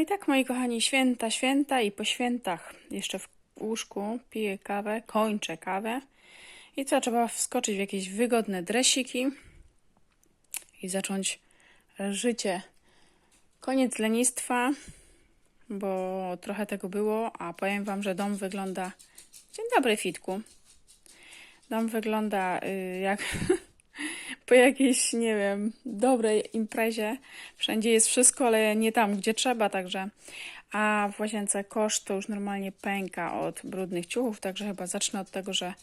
I tak, moi kochani, święta, święta i po świętach jeszcze w łóżku piję kawę, kończę kawę. I co, trzeba wskoczyć w jakieś wygodne dresiki i zacząć życie. Koniec lenistwa, bo trochę tego było, a powiem Wam, że dom wygląda... Dzień dobry, Fitku. Dom wygląda y, jak po jakiejś, nie wiem, dobrej imprezie. Wszędzie jest wszystko, ale nie tam, gdzie trzeba, także. A w łazience kosz to już normalnie pęka od brudnych ciuchów, także chyba zacznę od tego, że,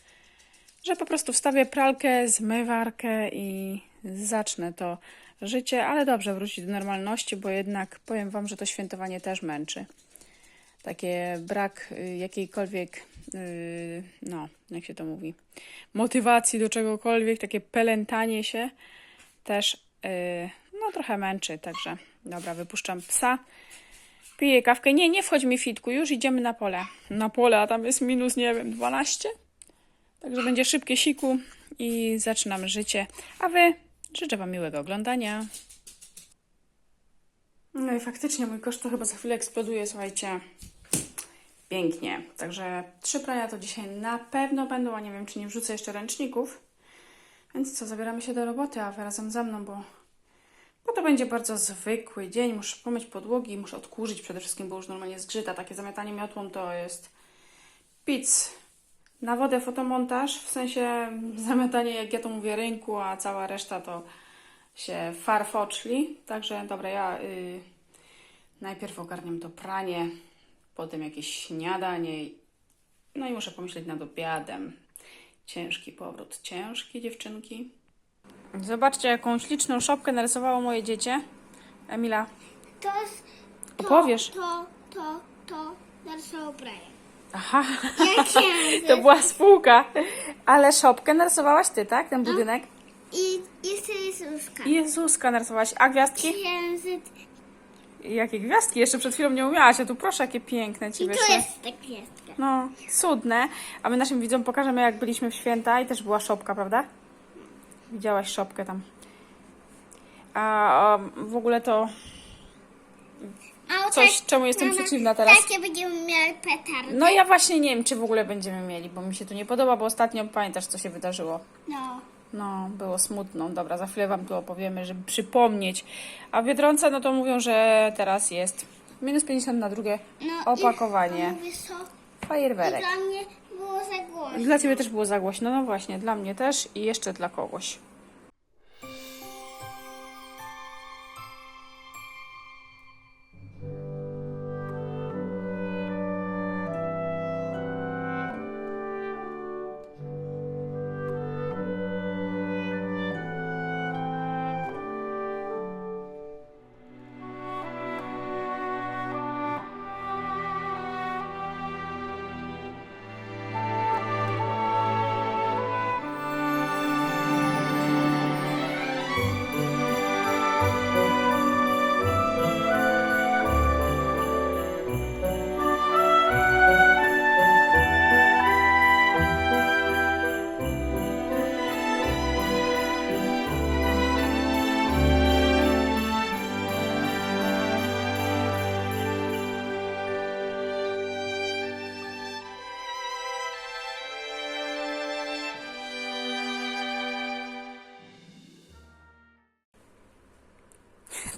że po prostu wstawię pralkę, zmywarkę i zacznę to życie, ale dobrze wrócić do normalności, bo jednak powiem Wam, że to świętowanie też męczy takie brak y, jakiejkolwiek, y, no, jak się to mówi, motywacji do czegokolwiek, takie pelętanie się też, y, no, trochę męczy. Także, dobra, wypuszczam psa, piję kawkę. Nie, nie wchodź mi fitku, już idziemy na pole. Na pole, a tam jest minus, nie wiem, 12. Także będzie szybkie siku i zaczynamy życie. A wy życzę Wam miłego oglądania. No i faktycznie mój kosz to chyba za chwilę eksploduje, słuchajcie. Pięknie. Także trzy prania to dzisiaj na pewno będą, a nie wiem, czy nie wrzucę jeszcze ręczników. Więc co, zabieramy się do roboty, a wy razem ze mną, bo, bo to będzie bardzo zwykły dzień. Muszę pomyć podłogi, muszę odkurzyć przede wszystkim, bo już normalnie zgrzyta. Takie zamiatanie miotłą to jest pic na wodę fotomontaż, w sensie zamiatanie, jak ja to mówię, rynku, a cała reszta to się farfoczli. Także dobra, ja y, najpierw ogarniam to pranie, potem jakieś śniadanie. No i muszę pomyśleć nad obiadem. Ciężki powrót, ciężki dziewczynki. Zobaczcie, jaką śliczną szopkę narysowało moje dziecię. Emila, To jest. To, Opowiesz. To, to, to narysował Brian. aha, Jakie? to była spółka. Ale szopkę narysowałaś ty, tak? Ten budynek. I jeszcze różka. Jezuska narysowałaś. A gwiazdki? Księżyc. Jakie gwiazdki? Jeszcze przed chwilą nie umiałaś, a tu proszę, jakie piękne ci I wyszły. jest tak gwiazdka. No, cudne. A my naszym widzom pokażemy, jak byliśmy w święta i też była szopka, prawda? Widziałaś szopkę tam. A, w ogóle to A o coś, czemu jestem mama, przeciwna teraz. Takie będziemy mieli petardy. No ja właśnie nie wiem, czy w ogóle będziemy mieli, bo mi się tu nie podoba, bo ostatnio pamiętasz, co się wydarzyło. No. No, było smutno. Dobra, za chwilę Wam tu opowiemy, żeby przypomnieć. A Biedronce, no to mówią, że teraz jest minus 50 na drugie no opakowanie. Fajerwerek. dla mnie było za głośno. Dla Ciebie też było za głośno. No właśnie, dla mnie też i jeszcze dla kogoś.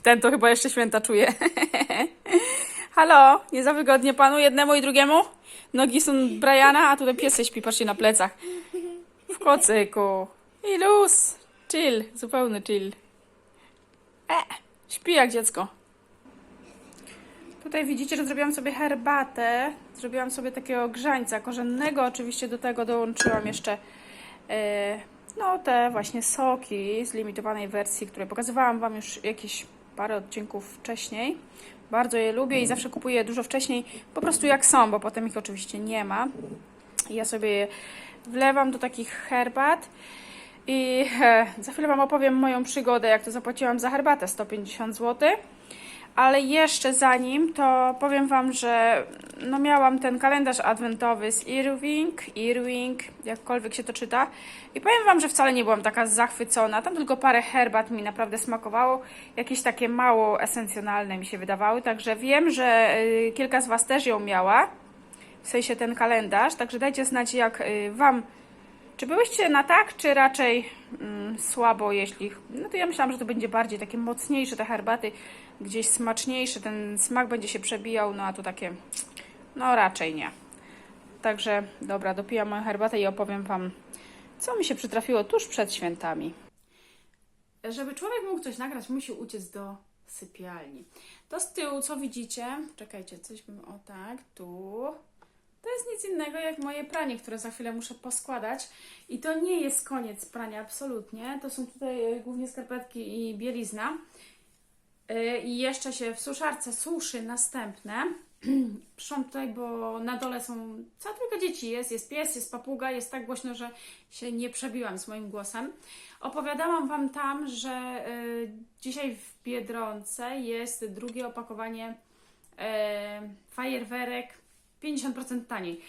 Ten to chyba jeszcze święta czuje. Halo, nie za wygodnie panu jednemu i drugiemu? Nogi są Briana, a tutaj pies się śpi, patrzcie na plecach. W kocyku. I luz. Chill, zupełny chill. E, śpi jak dziecko. Tutaj widzicie, że zrobiłam sobie herbatę. Zrobiłam sobie takiego grzańca korzennego. Oczywiście do tego dołączyłam jeszcze e, no te właśnie soki z limitowanej wersji, które pokazywałam Wam już jakieś parę odcinków wcześniej. Bardzo je lubię i zawsze kupuję dużo wcześniej, po prostu jak są, bo potem ich oczywiście nie ma. Ja sobie je wlewam do takich herbat. I e, za chwilę Wam opowiem moją przygodę, jak to zapłaciłam za herbatę 150 zł. Ale jeszcze zanim, to powiem Wam, że no miałam ten kalendarz adwentowy z Irving, Irving, jakkolwiek się to czyta. I powiem Wam, że wcale nie byłam taka zachwycona. Tam tylko parę herbat mi naprawdę smakowało. Jakieś takie mało esencjonalne mi się wydawały. Także wiem, że y, kilka z Was też ją miała. W sensie ten kalendarz. Także dajcie znać, jak y, Wam czy byłyście na tak, czy raczej mm, słabo, jeśli... No to ja myślałam, że to będzie bardziej takie mocniejsze te herbaty, gdzieś smaczniejsze, ten smak będzie się przebijał, no a tu takie... No raczej nie. Także, dobra, dopijam moją herbatę i opowiem Wam, co mi się przytrafiło tuż przed świętami. Żeby człowiek mógł coś nagrać, musi uciec do sypialni. To z tyłu, co widzicie, czekajcie, coś bym, o tak, tu... To jest nic innego jak moje pranie, które za chwilę muszę poskładać. I to nie jest koniec prania, absolutnie. To są tutaj e, głównie skarpetki i bielizna. E, I jeszcze się w suszarce suszy następne. Tutaj, bo na dole są cała trójka dzieci. Jest, jest pies, jest papuga, jest tak głośno, że się nie przebiłam z moim głosem. Opowiadałam Wam tam, że e, dzisiaj w Biedronce jest drugie opakowanie e, fajerwerek 50% taniej.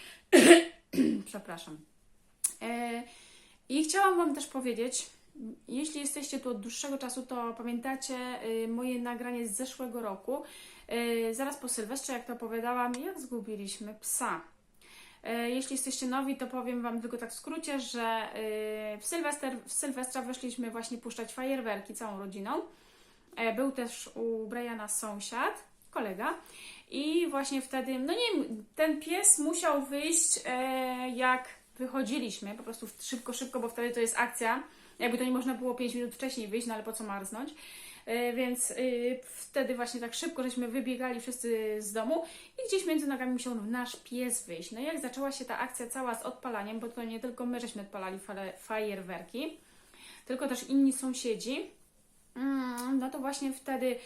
Przepraszam. E, I chciałam Wam też powiedzieć, jeśli jesteście tu od dłuższego czasu, to pamiętacie y, moje nagranie z zeszłego roku, y, zaraz po Sylwestrze, jak to opowiadałam, jak zgubiliśmy psa. E, Jeśli jesteście nowi, to powiem Wam tylko tak w skrócie, że y, w, Sylwester, w Sylwestra weszliśmy właśnie puszczać fajerwerki całą rodziną. E, Był też u Briana sąsiad, kolega. I właśnie wtedy, no nie ten pies musiał wyjść e, jak wychodziliśmy, po prostu szybko, szybko, bo wtedy to jest akcja. Jakby to nie można było 5 minut wcześniej wyjść, no ale po co marznąć. E, więc y, wtedy właśnie tak szybko żeśmy wybiegali wszyscy z domu i gdzieś między nogami musiał nasz pies wyjść. No i jak zaczęła się ta akcja cała z odpalaniem, bo to nie tylko my żeśmy odpalali fajerwerki, tylko też inni sąsiedzi, mm, no to właśnie wtedy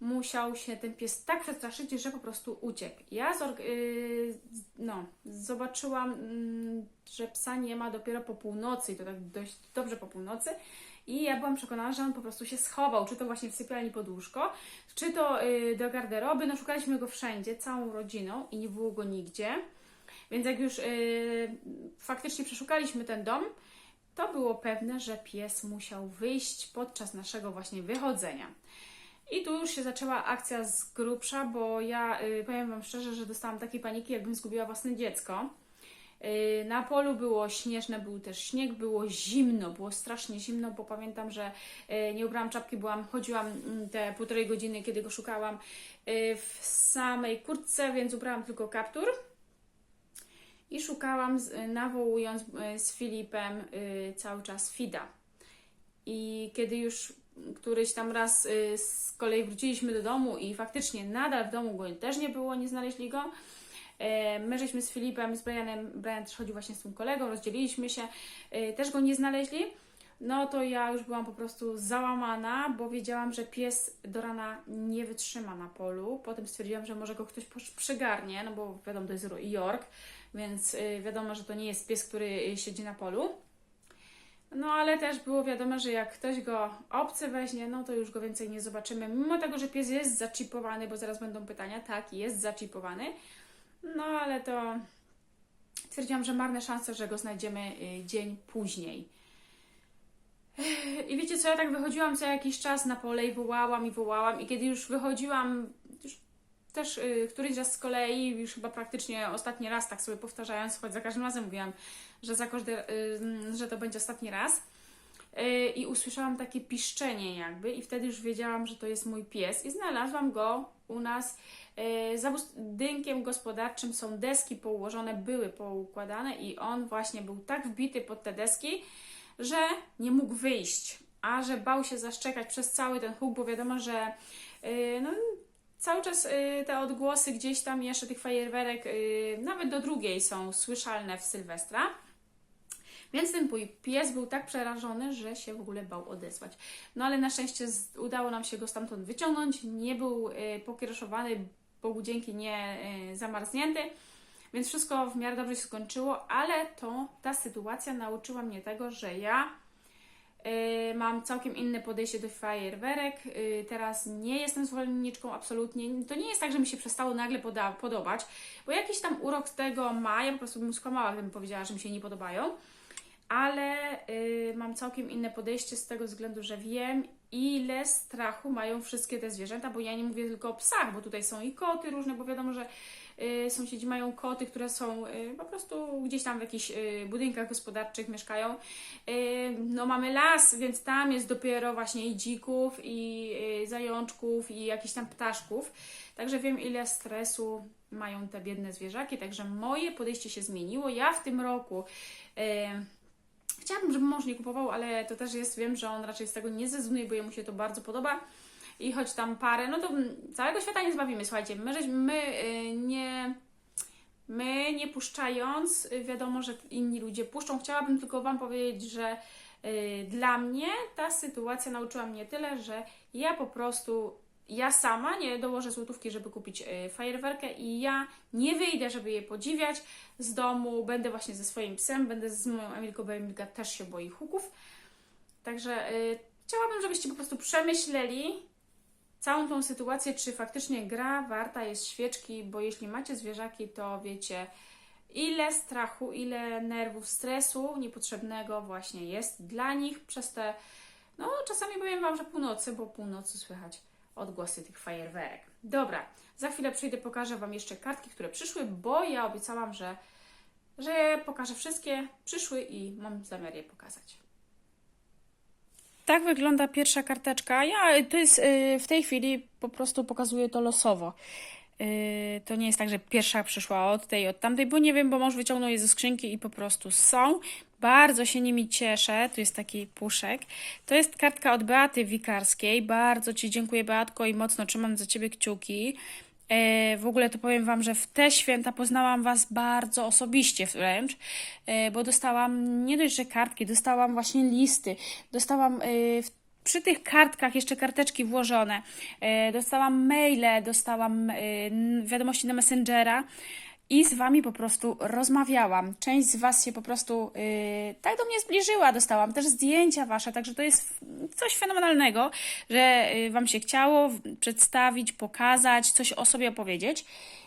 musiał się ten pies tak przestraszyć, że po prostu uciekł. Ja yy, no, zobaczyłam, mm, że psa nie ma dopiero po północy i to tak dość dobrze po północy. I ja byłam przekonana, że on po prostu się schował, czy to właśnie w sypialni pod łóżko, czy to yy, do garderoby. No szukaliśmy go wszędzie, całą rodziną i nie było go nigdzie. Więc jak już yy, faktycznie przeszukaliśmy ten dom, to było pewne, że pies musiał wyjść podczas naszego właśnie wychodzenia. I tu już się zaczęła akcja z grubsza, bo ja y, powiem Wam szczerze, że dostałam takiej paniki, jakbym zgubiła własne dziecko. Y, na polu było śnieżne, był też śnieg, było zimno, było strasznie zimno, bo pamiętam, że y, nie ubrałam czapki, byłam, chodziłam mm, te półtorej godziny, kiedy go szukałam y, w samej kurtce, więc ubrałam tylko kaptur. I szukałam, nawołując z Filipem cały czas Fida. I kiedy już któryś tam raz y, z kolei wróciliśmy do domu i faktycznie nadal w domu go też nie było, nie znaleźli go. E, My żeśmy z Filipem, z Brianem, Brian też chodził właśnie z tym kolegą, rozdzieliliśmy się, e, też go nie znaleźli. No to ja już byłam po prostu załamana, bo wiedziałam, że pies do rana nie wytrzyma na polu. Potem stwierdziłam, że może go ktoś przygarnie, no bo wiadomo, to jest York, więc y, wiadomo, że to nie jest pies, który y, siedzi na polu. No ale też było wiadomo, że jak ktoś go obcy weźmie, no to już go więcej nie zobaczymy. Mimo tego, że pies jest zaczipowany, bo zaraz będą pytania, tak, jest zaczipowany. No ale to stwierdziłam, że marne szanse, że go znajdziemy y, dzień później. I wiecie co, ja tak wychodziłam co jakiś czas na pole i wołałam i wołałam i kiedy już wychodziłam, też y, któryś raz z kolei, już chyba praktycznie ostatni raz tak sobie powtarzając, choć za każdym razem mówiłam, że, za każdy, y, że to będzie ostatni raz. Y, I usłyszałam takie piszczenie jakby i wtedy już wiedziałam, że to jest mój pies i znalazłam go u nas y, za budynkiem gospodarczym są deski położone, były poukładane i on właśnie był tak wbity pod te deski, że nie mógł wyjść, a że bał się zaszczekać przez cały ten huk, bo wiadomo, że y, no, cały czas y, te odgłosy gdzieś tam jeszcze tych fajerwerek, y, nawet do drugiej są słyszalne w Sylwestra. Więc ten mój pies był tak przerażony, że się w ogóle bał odezwać. No ale na szczęście udało nam się go stamtąd wyciągnąć. Nie był y, pokieroszowany, Bogu dzięki nie zamarznięty. Więc wszystko w miarę dobrze się skończyło, ale to ta sytuacja nauczyła mnie tego, że ja Mam całkiem inne podejście do fajerwerek. Y, Teraz nie jestem zwolenniczką absolutnie. To nie jest tak, że mi się przestało nagle poda- podobać, bo jakiś tam urok z tego ma. Ja po prostu bym skłamała, gdybym powiedziała, że mi się nie podobają. Ale y, mam całkiem inne podejście z tego względu, że wiem, ile strachu mają wszystkie te zwierzęta, bo ja nie mówię tylko o psach, bo tutaj są i koty różne, bo wiadomo, że y, sąsiedzi mają koty, które są y, po prostu gdzieś tam w jakichś y, budynkach gospodarczych mieszkają. Y, no mamy las, więc tam jest dopiero właśnie i dzików, i y, zajączków, i jakichś tam ptaszków. Także wiem, ile stresu mają te biedne zwierzaki, także moje podejście się zmieniło. Ja w tym roku y, Chciałabym, żeby mąż nie kupował, ale to też jest, wiem, że on raczej z tego nie zrezygnuje, bo jemu się to bardzo podoba. I choć tam parę, no to całego świata nie zbawimy. Słuchajcie, my, my y, nie. My nie puszczając, y, wiadomo, że inni ludzie puszczą. Chciałabym tylko Wam powiedzieć, że y, dla mnie ta sytuacja nauczyła mnie tyle, że ja po prostu, ja sama nie dołożę złotówki, żeby kupić fajerwerkę i ja nie wyjdę, żeby je podziwiać z domu. Będę właśnie ze swoim psem, będę z moją Emilką, bo Emilka też się boi huków. Także chciałabym, żebyście po prostu przemyśleli całą tą sytuację, czy faktycznie gra warta jest świeczki, bo jeśli macie zwierzaki, to wiecie, ile strachu, ile nerwów, stresu niepotrzebnego właśnie jest dla nich przez te, no czasami powiem Wam, że północy, bo północy słychać odgłosy tych fajerwerek. Dobra, za chwilę przyjdę, pokażę Wam jeszcze kartki, które przyszły, bo ja obiecałam, że, że pokażę wszystkie, przyszły i mam zamiar je pokazać. Tak wygląda pierwsza karteczka. Ja to jest y, w tej chwili po prostu pokazuję to losowo. Y, To nie jest tak, że pierwsza przyszła od tej, od tamtej, bo nie wiem, bo mąż wyciągnął je ze skrzynki i po prostu są. Bardzo się nimi cieszę. Tu jest taki puszek. To jest kartka od Beaty Wikarskiej. Bardzo Ci dziękuję, Beatko, i mocno trzymam za Ciebie kciuki. E, W ogóle to powiem Wam, że w te święta poznałam Was bardzo osobiście wręcz, e, bo dostałam nie dość, że kartki, dostałam właśnie listy, dostałam e, przy tych kartkach jeszcze karteczki włożone, dostałam maile, dostałam wiadomości na Messengera. I z wami po prostu rozmawiałam. Część z was się po prostu yy, tak do mnie zbliżyła. Dostałam też zdjęcia wasze, także to jest coś fenomenalnego, że yy, wam się chciało przedstawić, pokazać, coś o sobie opowiedzieć.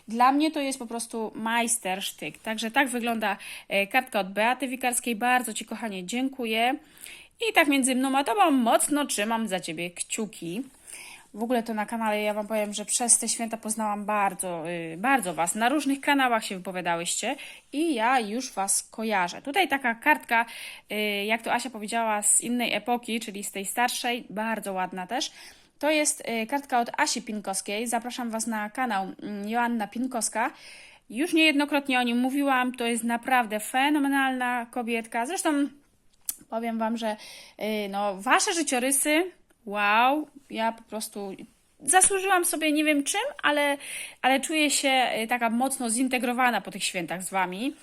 Dla mnie to jest po prostu majstersztyk. Także tak wygląda yy, kartka od Beaty Wikarskiej. Bardzo ci, kochanie, dziękuję. I tak między mną a tobą mocno trzymam za ciebie kciuki. W ogóle to na kanale ja Wam powiem, że przez te święta poznałam bardzo, y, bardzo Was. Na różnych kanałach się wypowiadałyście i ja już Was kojarzę. Tutaj taka kartka, y, jak to Asia powiedziała, z innej epoki, czyli z tej starszej, bardzo ładna też. To jest y, kartka od Asi Pinkowskiej. Zapraszam Was na kanał mm, Joanna Pinkowska. Już niejednokrotnie o nim mówiłam. To jest naprawdę fenomenalna kobietka. Zresztą powiem Wam, że no, Wasze życiorysy, wow, ja po prostu zasłużyłam sobie nie wiem czym, ale, ale czuję się y, taka mocno zintegrowana po tych świętach z Wami.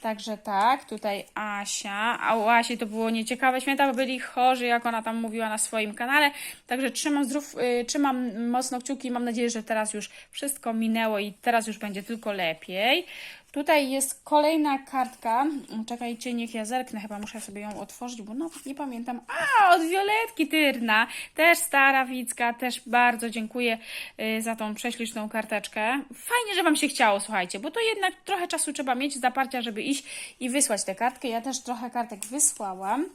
Także tak, tutaj Asia, a u Asi to było nieciekawe święta, bo byli chorzy, jak ona tam mówiła na swoim kanale. Także trzymam, zdrów, y, trzymam mocno kciuki mam nadzieję, że teraz już wszystko minęło i teraz już będzie tylko lepiej. Tutaj jest kolejna kartka. Czekajcie, niech ja zerknę, chyba muszę sobie ją otworzyć, bo no nie pamiętam. A, od Violetki Tyrna, też stara Wicka, też bardzo dziękuję y, za tą prześliczną karteczkę. Fajnie, że Wam się chciało, słuchajcie, bo to jednak trochę czasu trzeba mieć zaparcia, żeby iść i wysłać tę kartkę. Ja też trochę kartek wysłałam.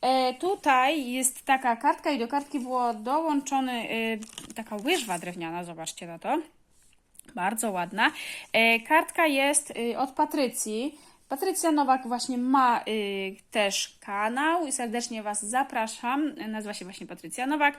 E, tutaj jest taka kartka i do kartki było dołączony y, taka łyżwa drewniana, zobaczcie na to. Bardzo ładna. E, kartka jest y, od Patrycji. Patrycja Nowak właśnie ma y, też kanał i serdecznie Was zapraszam. Nazywa się właśnie Patrycja Nowak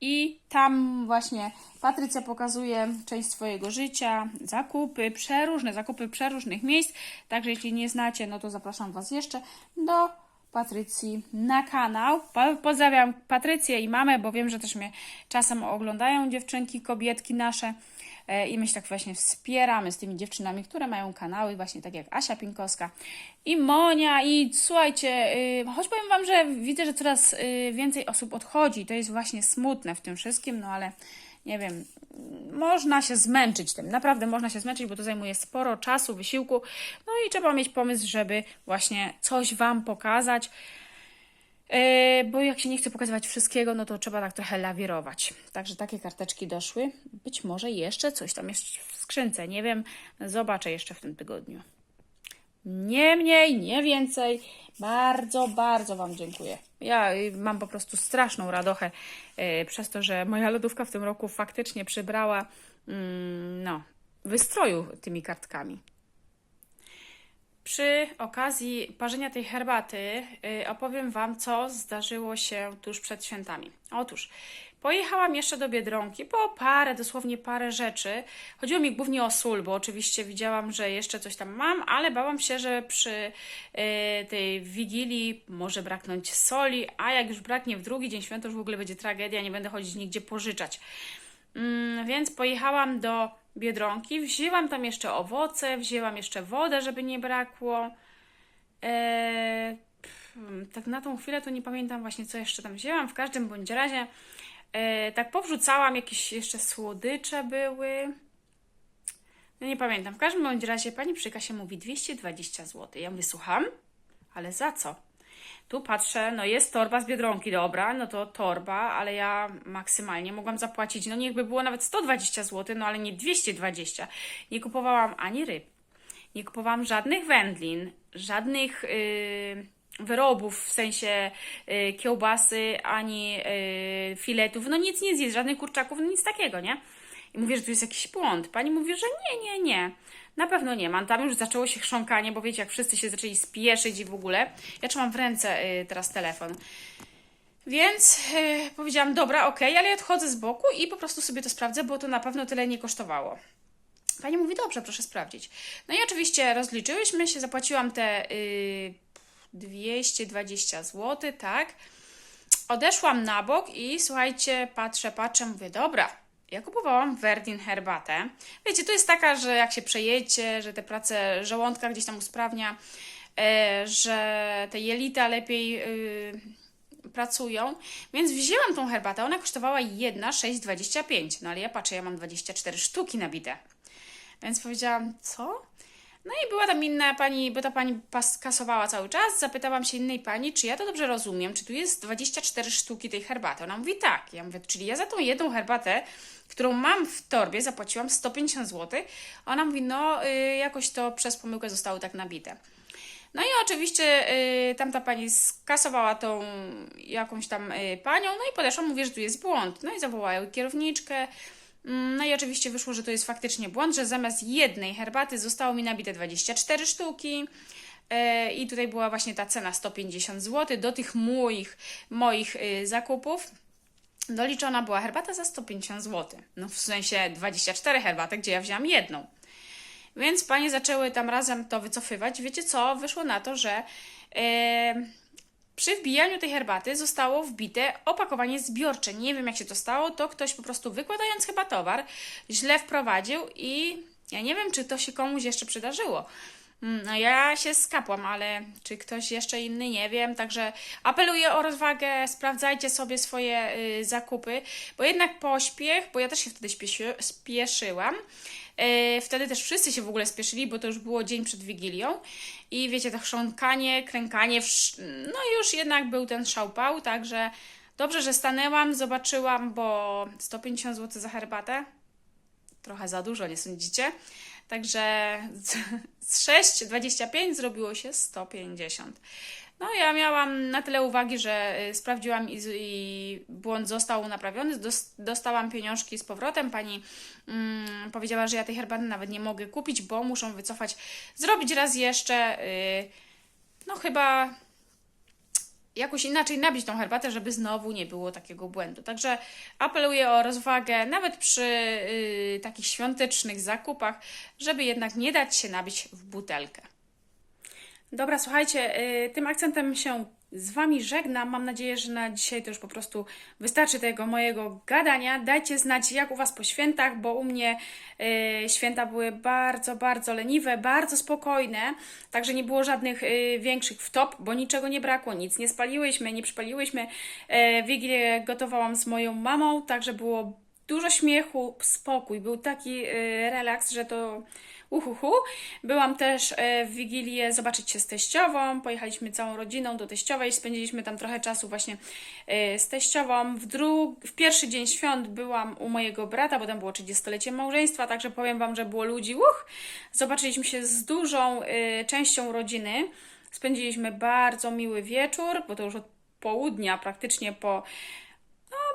i tam właśnie Patrycja pokazuje część swojego życia, zakupy, przeróżne zakupy przeróżnych miejsc. Także jeśli nie znacie, no to zapraszam Was jeszcze do Patrycji na kanał. Po- Pozdrawiam Patrycję i mamę, bo wiem, że też mnie czasem oglądają dziewczynki, kobietki nasze. E, I my się tak właśnie wspieramy z tymi dziewczynami, które mają kanały, właśnie tak jak Asia Pinkowska i Monia. I słuchajcie, y, choć powiem Wam, że widzę, że coraz y, więcej osób odchodzi. To jest właśnie smutne w tym wszystkim, no ale nie wiem, można się zmęczyć tym. Naprawdę można się zmęczyć, bo to zajmuje sporo czasu, wysiłku. No i trzeba mieć pomysł, żeby właśnie coś Wam pokazać. E, bo jak się nie chce pokazywać wszystkiego, no to trzeba tak trochę lawirować. Także takie karteczki doszły. Być może jeszcze coś tam jest w skrzynce. Nie wiem, zobaczę jeszcze w tym tygodniu. Nie mniej, nie więcej. Bardzo, bardzo Wam dziękuję. Ja y, mam po prostu straszną radochę y, przez to, że moja lodówka w tym roku faktycznie przybrała mm, no, wystroju tymi kartkami. Przy okazji parzenia tej herbaty y, opowiem Wam, co zdarzyło się tuż przed świętami. Otóż pojechałam jeszcze do Biedronki po parę, dosłownie parę rzeczy. Chodziło mi głównie o sól, bo oczywiście widziałam, że jeszcze coś tam mam, ale bałam się, że przy y, tej wigilii może braknąć soli, a jak już braknie w drugi dzień świąt, to już w ogóle będzie tragedia, nie będę chodzić nigdzie pożyczać. Mm, więc pojechałam do Biedronki, wzięłam tam jeszcze owoce, wzięłam jeszcze wodę, żeby nie brakło. Eee, pff, tak na tą chwilę to nie pamiętam właśnie, co jeszcze tam wzięłam. W każdym bądź razie e, tak powrzucałam, jakieś jeszcze słodycze były. No nie pamiętam. W każdym bądź razie pani przy kasie mówi 220 zł. Ja mówię, słucham? Ale za co? Tu patrzę, no jest torba z Biedronki, dobra, no to torba, ale ja maksymalnie mogłam zapłacić, no niechby było nawet 120 zł, no ale nie 220. Nie kupowałam ani ryb, nie kupowałam żadnych wędlin, żadnych yy, wyrobów, w sensie yy, kiełbasy, ani yy, filetów, no nic, nic, nic, żadnych kurczaków, no nic takiego, nie? I mówię, że tu jest jakiś błąd. Pani mówi, że nie, nie, nie. Na pewno nie mam. Tam już zaczęło się chrząkanie, bo wiecie, jak wszyscy się zaczęli spieszyć i w ogóle. Ja trzymam w ręce y, teraz telefon. Więc y, powiedziałam, dobra, okej, ale ja odchodzę z boku i po prostu sobie to sprawdzę, bo to na pewno tyle nie kosztowało. Pani mówi, dobrze, proszę sprawdzić. No i oczywiście rozliczyłyśmy się, zapłaciłam te y, 220 zł, tak. Odeszłam na bok i słuchajcie, patrzę, patrzę, mówię, dobra, ja kupowałam Verdin herbatę. Wiecie, to jest taka, że jak się przejecie, że te prace żołądka gdzieś tam usprawnia, e, że te jelita lepiej y, pracują. Więc wzięłam tą herbatę. Ona kosztowała jedna 6,25. No ale ja patrzę, ja mam 24 sztuki nabite. Więc powiedziałam, co? No i była tam inna pani, bo ta pani kasowała cały czas. Zapytałam się innej pani, czy ja to dobrze rozumiem, czy tu jest 24 sztuki tej herbaty. Ona mówi tak. Ja mówię, czyli ja za tą jedną herbatę, którą mam w torbie, zapłaciłam 150 zł. Ona mówi, no y, jakoś to przez pomyłkę zostało tak nabite. No i oczywiście y, tamta pani skasowała tą jakąś tam y, panią, no i podeszła, mówię, że tu jest błąd. No i zawołała kierowniczkę. Mm, No i oczywiście wyszło, że to jest faktycznie błąd, że zamiast jednej herbaty zostało mi nabite 24 sztuki. E, I tutaj była właśnie ta cena 150 zł do tych moich, moich y, zakupów. Doliczona była herbata za 150 zł. No w sensie 24 herbaty, gdzie ja wzięłam jedną. Więc panie zaczęły tam razem to wycofywać. Wiecie co? Wyszło na to, że e, przy wbijaniu tej herbaty zostało wbite opakowanie zbiorcze. Nie wiem, jak się to stało. To ktoś po prostu wykładając chyba towar źle wprowadził i ja nie wiem, czy to się komuś jeszcze przydarzyło. Mm, No ja się skapłam, ale czy ktoś jeszcze inny nie wiem, także apeluję o rozwagę, sprawdzajcie sobie swoje y, zakupy, bo jednak pośpiech, bo ja też się wtedy spieszyłam, y, wtedy też wszyscy się w ogóle spieszyli, bo to już było dzień przed Wigilią. I wiecie, to chrząkanie, klękanie, wsz- no już jednak był ten szałpał, także dobrze, że stanęłam, zobaczyłam, bo 150 zł za herbatę, trochę za dużo, nie sądzicie? Także z- z 6,25 zrobiło się 150. No ja miałam na tyle uwagi, że y, sprawdziłam i, i błąd został naprawiony. Dos- Dostałam pieniążki z powrotem. Pani mm, powiedziała, że ja tej herbaty nawet nie mogę kupić, bo muszą wycofać, zrobić raz jeszcze. y, no chyba jakoś inaczej nabić tą herbatę, żeby znowu nie było takiego błędu. Także apeluję o rozwagę, nawet przy y, takich świątecznych zakupach, żeby jednak nie dać się nabić w butelkę. Dobra, słuchajcie, y, tym akcentem się z Wami żegnam. Mam nadzieję, że na dzisiaj to już po prostu wystarczy tego mojego gadania. Dajcie znać, jak u Was po świętach, bo u mnie y, święta były bardzo, bardzo leniwe, bardzo spokojne, także nie było żadnych y, większych wtop, bo niczego nie brakło, nic nie spaliłyśmy, nie przypaliłyśmy. Y, Wigilię gotowałam z moją mamą, także było dużo śmiechu, spokój, był taki y, relaks, że to uhuhu. Byłam też e, w Wigilię zobaczyć się z teściową. Pojechaliśmy całą rodziną do teściowej. Spędziliśmy tam trochę czasu właśnie e, z teściową. W, dru- w pierwszy dzień świąt byłam u mojego brata, bo tam było 30-lecie małżeństwa, także powiem Wam, że było ludzi. Uch! Zobaczyliśmy się z dużą e, częścią rodziny. Spędziliśmy bardzo miły wieczór, bo to już od południa, praktycznie po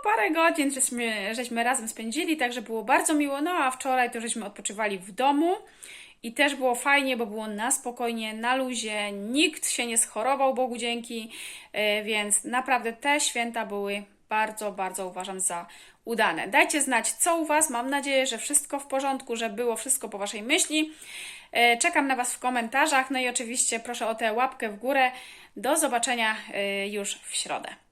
parę godzin żeśmy, żeśmy razem spędzili, także było bardzo miło. No a wczoraj to żeśmy odpoczywali w domu i też było fajnie, bo było na spokojnie, na luzie, nikt się nie schorował, Bogu dzięki, e, więc naprawdę te święta były bardzo, bardzo uważam za udane. Dajcie znać, co u Was. Mam nadzieję, że wszystko w porządku, że było wszystko po Waszej myśli. E, Czekam na Was w komentarzach. No i oczywiście proszę o tę łapkę w górę. Do zobaczenia e, już w środę.